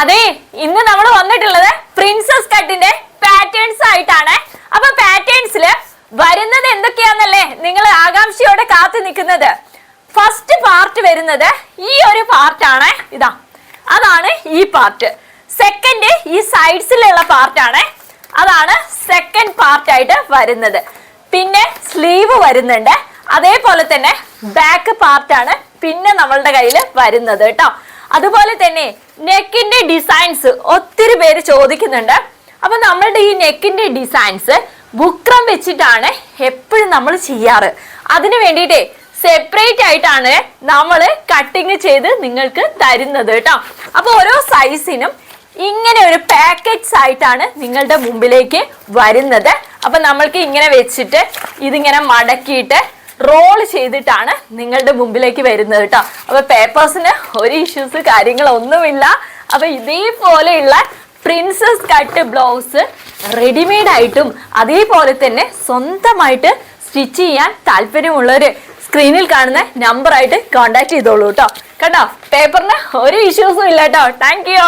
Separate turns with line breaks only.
അതെ ഇന്ന് നമ്മൾ വന്നിട്ടുള്ളത് പ്രിൻസസ് കട്ടിന്റെ പാറ്റേൺസ് ആയിട്ടാണ്. അപ്പൊ പാറ്റേൺസിൽ വരുന്നത് എന്തൊക്കെയാന്നല്ലേ നിങ്ങൾ ആകാംക്ഷയോടെ കാത്തു നിൽക്കുന്നത്? ഫസ്റ്റ് പാർട്ട് വരുന്നത് ഈ ഒരു പാർട്ടാണ് ഇതാ അതാണ് ഈ പാർട്ട് സെക്കൻഡ് ഈ സൈഡ്സിലുള്ള പാർട്ടാണ് അതാണ് സെക്കൻഡ് പാർട്ടായിട്ട് വരുന്നത്. പിന്നെ സ്ലീവ് വരുന്നുണ്ട്. അതേപോലെ തന്നെ ബാക്ക് പാർട്ടാണ് പിന്നെ നമ്മളുടെ കയ്യിൽ വരുന്നത് കേട്ടോ. അതുപോലെ തന്നെ നെക്കിന്റെ ഡിസൈൻസ് ഒത്തിരി പേര് ചോദിക്കുന്നുണ്ട്. അപ്പൊ നമ്മളുടെ ഈ നെക്കിന്റെ ഡിസൈൻസ് ബുക്രം വെച്ചിട്ടാണ് എപ്പോഴും നമ്മൾ ചെയ്യാറ്. അതിനു വേണ്ടിയിട്ടേ സെപ്പറേറ്റ് ആയിട്ടാണ് നമ്മൾ കട്ടിങ് ചെയ്ത് നിങ്ങൾക്ക് തരുന്നത് കേട്ടോ. അപ്പൊ ഓരോ സൈസിനും ഇങ്ങനെ ഒരു പാക്കറ്റ്സ് ആയിട്ടാണ് നിങ്ങളുടെ മുമ്പിലേക്ക് വരുന്നത്. അപ്പൊ നമ്മൾക്ക് ഇങ്ങനെ വെച്ചിട്ട് ഇതിങ്ങനെ മടക്കിയിട്ട് റോൾ ചെയ്തിട്ടാണ് നിങ്ങളുടെ മുമ്പിലേക്ക് വരുന്നത് കേട്ടോ അപ്പൊ പേപ്പേഴ്സിന് ഒരു ഇഷ്യൂസ് കാര്യങ്ങളൊന്നുമില്ല. അപ്പൊ ഇതേപോലെയുള്ള പ്രിൻസസ് കട്ട് ബ്ലൗസ് റെഡിമെയ്ഡ് ആയിട്ടും അതേപോലെ തന്നെ സ്വന്തമായിട്ട് സ്റ്റിച്ച് ചെയ്യാൻ താല്പര്യമുള്ളവര് സ്ക്രീനിൽ കാണുന്ന നമ്പറായിട്ട് കോൺടാക്ട് ചെയ്തോളൂ കേട്ടോ കേട്ടോ പേപ്പറിന് ഒരു ഇഷ്യൂസും ഇല്ല കേട്ടോ താങ്ക് യു